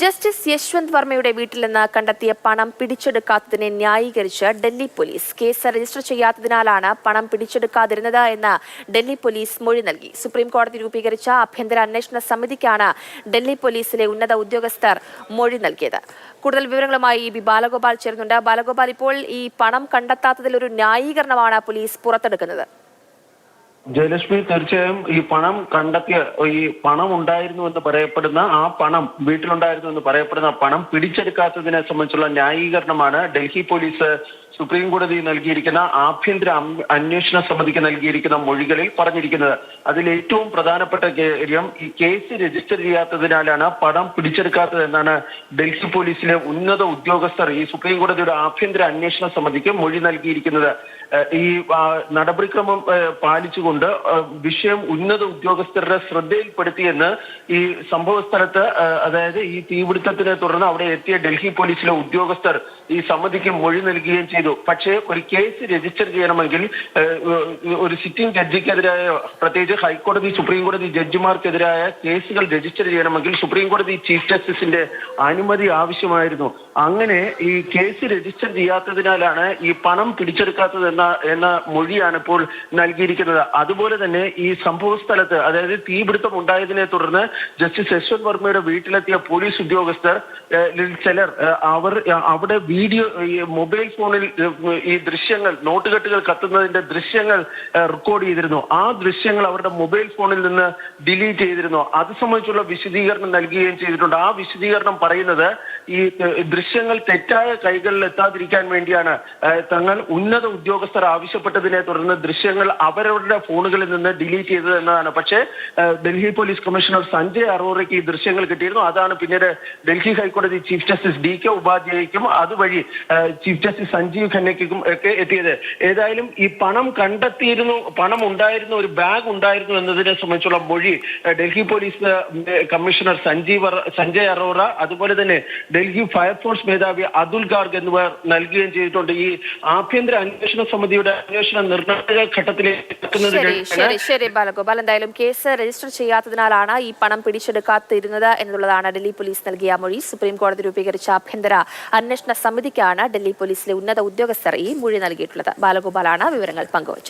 Justice Yashwant വർമ്മയുടെ വീട്ടിൽ നിന്ന് കണ്ടെത്തിയ പണം പിടിച്ചെടുക്കാത്തതിനെ ന്യായീകരിച്ച് ഡൽഹി പോലീസ് കേസ് രജിസ്റ്റർ ചെയ്യാത്തതിനാലാണ് പണം പിടിച്ചെടുക്കാതിരുന്നത് എന്ന് ഡൽഹി പോലീസ് മൊഴി നൽകി. സുപ്രീം കോടതി രൂപീകരിച്ച ആഭ്യന്തര അന്വേഷണ സമിതിക്കാണ് ഡൽഹി പോലീസിലെ ഉന്നത ഉദ്യോഗസ്ഥർ മൊഴി നൽകിയത്. കൂടുതൽ വിവരങ്ങളുമായി ബി ബാലഗോപാൽ ചേരുന്നുണ്ട്. ബാലഗോപാൽ ഇപ്പോൾ ഈ പണം കണ്ടെത്താത്തതിൽ ഒരു ന്യായീകരണമാണ് പോലീസ് പുറത്തെടുക്കുന്നത്. ജയലക്ഷ്മി തീർച്ചയായും ഈ പണം കണ്ടെത്തിയ ഈ പണം ഉണ്ടായിരുന്നു എന്ന് പറയപ്പെടുന്ന ആ പണം വീട്ടിലുണ്ടായിരുന്നു എന്ന് പറയപ്പെടുന്ന പണം പിടിച്ചെടുക്കാത്തതിനെ സംബന്ധിച്ചുള്ള ന്യായീകരണമാണ് ഡൽഹി പോലീസ് സുപ്രീം കോടതി നൽകിയിരിക്കുന്ന ആഭ്യന്തര അന്വേഷണ സമിതിക്ക് നൽകിയിരിക്കുന്ന മൊഴികളിൽ പറഞ്ഞിരിക്കുന്നത്. അതിൽ ഏറ്റവും പ്രധാനപ്പെട്ട കാര്യം ഈ കേസ് രജിസ്റ്റർ ചെയ്യാത്തതിനാലാണ് പണം പിടിച്ചെടുക്കാത്തത് എന്നാണ് ഡൽഹി പോലീസിലെ ഉന്നത ഉദ്യോഗസ്ഥർ ഈ സുപ്രീം കോടതിയുടെ ആഭ്യന്തര അന്വേഷണ സമിതിക്ക് മൊഴി നൽകിയിരിക്കുന്നത്. ഈ നടപടിക്രമം പാലിച്ചുകൊണ്ട് ഏഹ് വിഷയം ഉന്നത ഉദ്യോഗസ്ഥരുടെ ശ്രദ്ധയിൽപ്പെടുത്തിയെന്ന് ഈ സംഭവ സ്ഥലത്ത് അതായത് ഈ തീപിടുത്തത്തിനെ തുടർന്ന് അവിടെ എത്തിയ ഡൽഹി പോലീസിലെ ഉദ്യോഗസ്ഥർ ഈ സമിതിക്ക് മൊഴി നൽകുകയും ചെയ്തു. പക്ഷേ ഒരു കേസ് രജിസ്റ്റർ ചെയ്യണമെങ്കിൽ ഒരു സിറ്റിംഗ് ജഡ്ജിക്കെതിരായ പ്രത്യേകിച്ച് ഹൈക്കോടതി സുപ്രീം കോടതി ജഡ്ജിമാർക്കെതിരായ കേസുകൾ രജിസ്റ്റർ ചെയ്യണമെങ്കിൽ സുപ്രീം കോടതി ചീഫ് ജസ്റ്റിസിന്റെ അനുമതി ആവശ്യമായിരുന്നു. അങ്ങനെ ഈ കേസ് രജിസ്റ്റർ ചെയ്യാത്തതിനാലാണ് ഈ പണം പിടിച്ചെടുക്കാത്തത് എന്ന എന്ന മൊഴിയാണ് ഇപ്പോൾ നൽകിയിരിക്കുന്നത്. അതുപോലെ തന്നെ ഈ സംഭവ സ്ഥലത്ത് അതായത് തീപിടുത്തം ഉണ്ടായതിനെ തുടർന്ന് ജസ്റ്റിസ് യശ്വന്ത് വർമ്മയുടെ വീട്ടിലെത്തിയ പോലീസ് ഉദ്യോഗസ്ഥർ ചിലർ അവർ അവിടെ വീഡിയോ മൊബൈൽ ഫോണിൽ ഈ ദൃശ്യങ്ങൾ നോട്ടുകെട്ടുകൾ കത്തുന്നതിന്റെ ദൃശ്യങ്ങൾ റെക്കോർഡ് ചെയ്തിരുന്നു. ആ ദൃശ്യങ്ങൾ അവരുടെ മൊബൈൽ ഫോണിൽ നിന്ന് ഡിലീറ്റ് ചെയ്തിരുന്നു. അത് സംബന്ധിച്ചുള്ള വിശദീകരണം നൽകുകയും ചെയ്തിട്ടുണ്ട്. ആ വിശദീകരണം പറയുന്നത് ഈ ദൃശ്യങ്ങൾ തെറ്റായ കൈകളിൽ എത്താതിരിക്കാൻ വേണ്ടിയാണ് തങ്ങൾ ഉന്നത ഉദ്യോഗസ്ഥർ ആവശ്യപ്പെട്ടതിനെ തുടർന്ന് ദൃശ്യങ്ങൾ അവരവരുടെ ഫോണുകളിൽ നിന്ന് ഡിലീറ്റ് ചെയ്തത് എന്നതാണ്. പക്ഷേ ഡൽഹി പോലീസ് കമ്മീഷണർ സഞ്ജയ് അറോറയ്ക്ക് ഈ ദൃശ്യങ്ങൾ കിട്ടിയിരുന്നു. അതാണ് പിന്നീട് ഡൽഹി ഹൈക്കോടതി ചീഫ് ജസ്റ്റിസ് ഡി കെ ഉപാധ്യായയ്ക്കും അതുവഴി ചീഫ് ജസ്റ്റിസ് സഞ്ജീവ് ഖന്നയ്ക്കും ഒക്കെ എത്തിയത്. ഏതായാലും ഈ പണം കണ്ടെത്തിയിരുന്നു പണം ഉണ്ടായിരുന്നു ഒരു ബാഗ് ഉണ്ടായിരുന്നു എന്നതിനെ സംബന്ധിച്ചുള്ള മൊഴി ഡൽഹി പോലീസ് കമ്മീഷണർ സഞ്ജീവ് സഞ്ജയ് അറോറ അതുപോലെ തന്നെ ഡൽഹി ഫയർഫോഴ്സ് മേധാവി അതുൽ ഗാർഗ് എന്നിവർ നൽകുകയും ചെയ്തിട്ടുണ്ട്. ഈ ആഭ്യന്തര അന്വേഷണ സമിതിയുടെ അന്വേഷണ നിർണായക ഘട്ടത്തിലേക്ക് ശരി ബാലഗോപാൽ. എന്തായാലും കേസ് രജിസ്റ്റർ ചെയ്യാത്തതിനാലാണ് ഈ പണം പിടിച്ചെടുക്കാത്തിരുന്നത് എന്നുള്ളതാണ് ഡൽഹി പോലീസ് നൽകിയ മൊഴി. സുപ്രീം കോടതി രൂപീകരിച്ച ആഭ്യന്തര അന്വേഷണ സമിതിക്കാണ് ഡൽഹി പോലീസിലെ ഉന്നത ഉദ്യോഗസ്ഥർ ഈ മൊഴി നൽകിയിട്ടുള്ളത്. ബാലഗോപാലാണ് വിവരങ്ങൾ പങ്കുവച്ചത്.